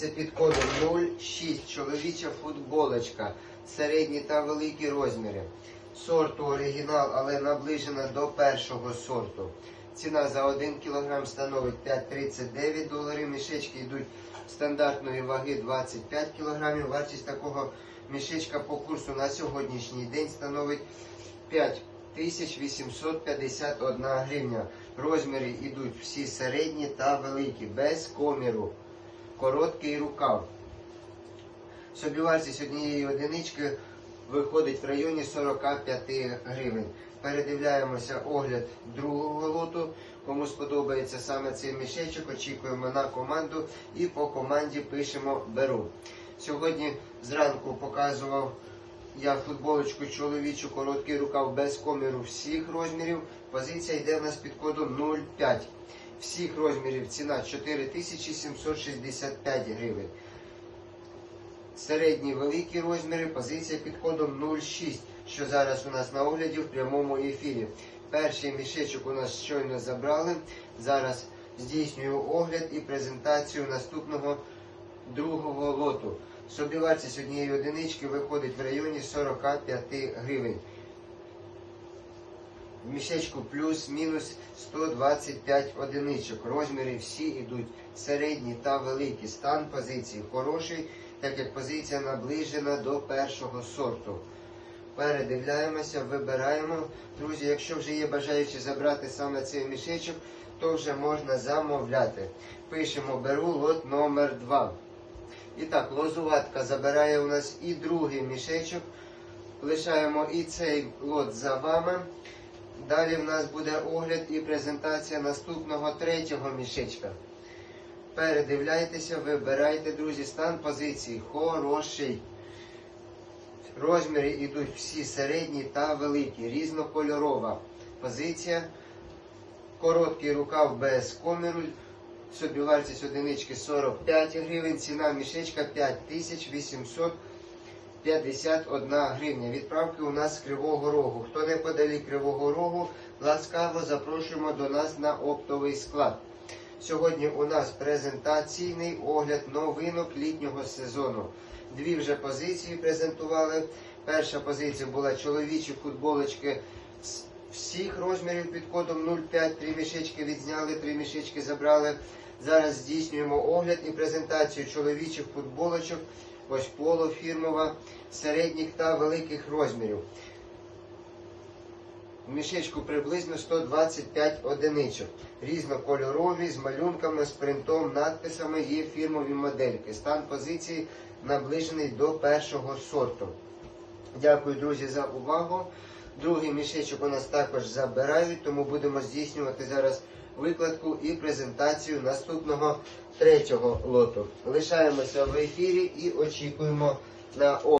Позиція під кодом 06. Чоловіча футболочка. Середні та великі розміри. Сорту оригінал, але наближена до першого сорту. Ціна за 1 кг становить 5,39 доларів. Мішечки йдуть стандартної ваги 25 кг. Вартість такого мішечка по курсу на сьогоднішній день становить 5851 гривня. Розміри йдуть всі середні та великі, без коміру. Короткий рукав. Собівартість однієї одинички виходить в районі 45 гривень. Передивляємося огляд другого лоту. Кому сподобається саме цей мішечок, очікуємо на команду і по команді пишемо беру. Сьогодні зранку показував я футболочку чоловічу, короткий рукав без коміру всіх розмірів. Позиція йде в нас під кодом 0,5. Всіх розмірів ціна 4765 гривень. Середні великі розміри, позиція під кодом 0,6, що зараз у нас на огляді в прямому ефірі. Перший мішечок у нас щойно забрали. Зараз здійснюю огляд і презентацію наступного другого лоту. Собівартість однієї одинички виходить в районі 45 гривень. В мішечку плюс-мінус 125 одиничок. Розміри всі йдуть середні та великі. Стан позиції хороший, так як позиція наближена до першого сорту. Передивляємося, вибираємо. Друзі, якщо вже є бажаючі забрати саме цей мішечок, то вже можна замовляти. Пишемо беру лот номер 2. І так, лозуватка забирає у нас і другий мішечок. Лишаємо і цей лот за вами. Далі в нас буде огляд і презентація наступного третього мішечка. Передивляйтеся, вибирайте, друзі, стан позиції хороший. Розміри йдуть всі середні та великі, різнокольорова позиція. Короткий рукав без коміру. Собівартість одинички 45 гривень, ціна мішечка 5851 гривня. Відправки у нас з Кривого Рогу. Хто не подалі Кривого Рогу, ласкаво запрошуємо до нас на оптовий склад. Сьогодні у нас презентаційний огляд новинок літнього сезону. Дві вже позиції презентували. Перша позиція була чоловічі футболочки з всіх розмірів під кодом 0,5. Три мішечки відзняли, три мішечки забрали. Зараз здійснюємо огляд і презентацію чоловічих футболочок. Ось поло фірмова, середніх та великих розмірів. В мішечку приблизно 125 одиничок. Різнокольорові, з малюнками, з принтом, надписами є фірмові модельки. Стан позиції наближений до першого сорту. Дякую, друзі, за увагу. Другий мішечок у нас також забирають, тому будемо здійснювати зараз викладку і презентацію наступного третього лоту. Лишаємося в ефірі і очікуємо на